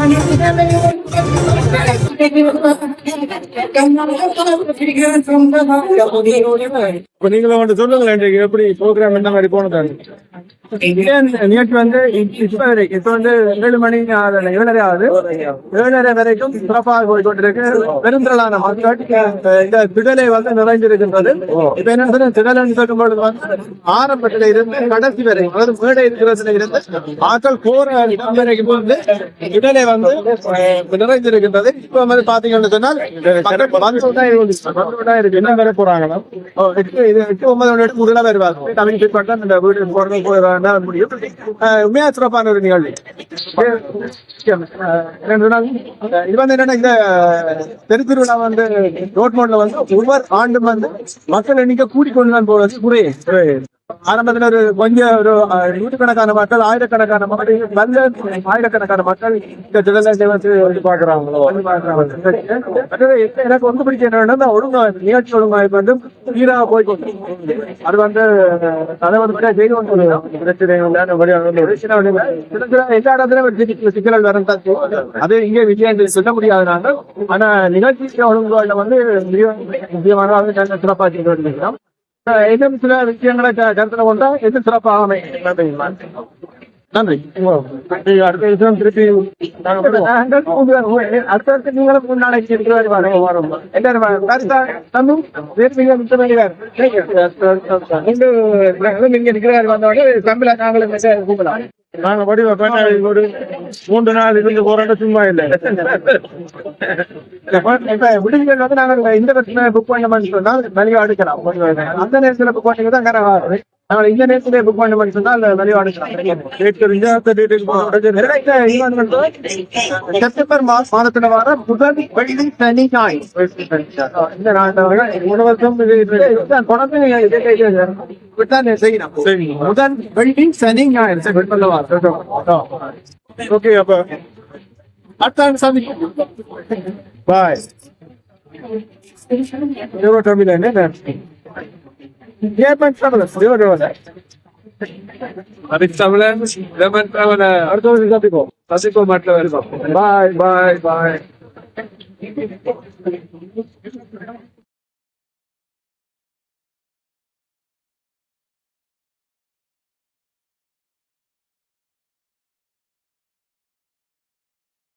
Thank you. இப்ப நீங்களும் வந்து சொல்லுங்களேன் இன்றைக்கு எப்படி ப்ரோக்ராம் என்ன மாதிரி போனதாங்க நிகழ்ச்சி வந்து இப்ப வரைக்கும் இப்ப வந்து ஏழு மணி ஏழரை ஆகுது. ஏழரை வரைக்கும் சிறப்பாக போய் பெருந்திரளான மக்கள் இந்த திடலை வந்து நிறைந்திருக்கின்றது. இப்ப என்ன வந்து ஆரம்பத்துல இருந்து கடைசி வரை அதாவது மேடை இருக்கிறதுல இருந்து போற வரைக்கும் வந்து திடலை வந்து நிறைந்திருக்கின்றது. இப்ப வந்து பாத்தீங்கன்னு சொன்னால் என்ன வர போறாங்களா ஓ, எட்டு இது எட்டு ஒன்பது மணி வருவாங்க. தமிழ் இந்த வீடு முடியும்? உண்மையா சிறப்பான ஒரு நிகழ்வு. இது வந்து என்னன்னா இந்த தெருத்திருவிழா வந்து ரோட்மோட்ல வந்து ஒவ்வொரு ஆண்டும் வந்து மக்கள் எண்ணிக்கை கூடிக்கொண்டு தான் போறது குறையே ஆரம்பத்துல ஒரு கொஞ்சம் ஒரு நூற்றுக்கணக்கான மக்கள் ஆயிரக்கணக்கான மக்கள் நல்ல ஆயிரக்கணக்கான மக்கள் இந்த திடலை வந்து வந்து பாக்குறாங்களோ பாக்குறாங்க எனக்கு வந்து பிடிச்ச என்னன்னா ஒழுங்கா நிகழ்ச்சி ஒழுங்காய்ப்பு வந்து சீராக போய்க்கொண்டு அது வந்து அதை வந்து செய்து கொண்டு பிரச்சனை எல்லா இடத்துலயும் சிக்கல்கள் வரும் அது இங்கே விஜயம் சொல்ல முடியாதனால ஆனா நிகழ்ச்சி ஒழுங்குல வந்து முக்கியமான சிறப்பாக செய்து வருகிறோம் இன்னும் சில விஷயங்களை கருத்துல கொண்டா எது சிறப்பாக அமையும். நன்றி. அடுத்த திருப்பி. அடுத்தடுத்து நீங்களும் இருக்கிற வரும். கருத்தா, தம்பி, வேறு மிச்சம் பண்ணிடுறாரு. நீங்க நிக்கிறாரு வந்தோடனே தம்பில நாங்களும் கூப்பிடலாம் நாங்க மூன்று நாள் இருந்து போறோம் சும்மா இல்ல. விடுதிகள் வந்து நாங்க இந்த இடத்துல புக் பண்ண சொன்னா மலிவா எடுக்கலாம் அந்த நேரத்துல புக் பண்ணி தான் கரெக்டா வரும் இந்த நேரத்துல புக் பண்ண மாதிரி சொன்னா அந்த டேட் தெரிஞ்சா அந்த டேட்டுக்கு செப்டம்பர் மாச மாதத்துல வர முதல் வெள்ளி சனி ஞாயிறு. இந்த மூணு வருஷம் இது. செய்யணும். முதல் வெள்ளி சனி ஞாயிறு. ஓகே அப்ப அடுத்த ஆண்டு சந்திப்போம் பாய் எவ்வளோ தமிழ் என்ன ஏன் தமிழ் எவ்வளோ அதுக்கு தமிழன் லெமன் தமிழன் அடுத்த வருஷம் சந்திப்போம் சந்திப்போம் மட்டும் வருவோம் பாய் பாய் பாய்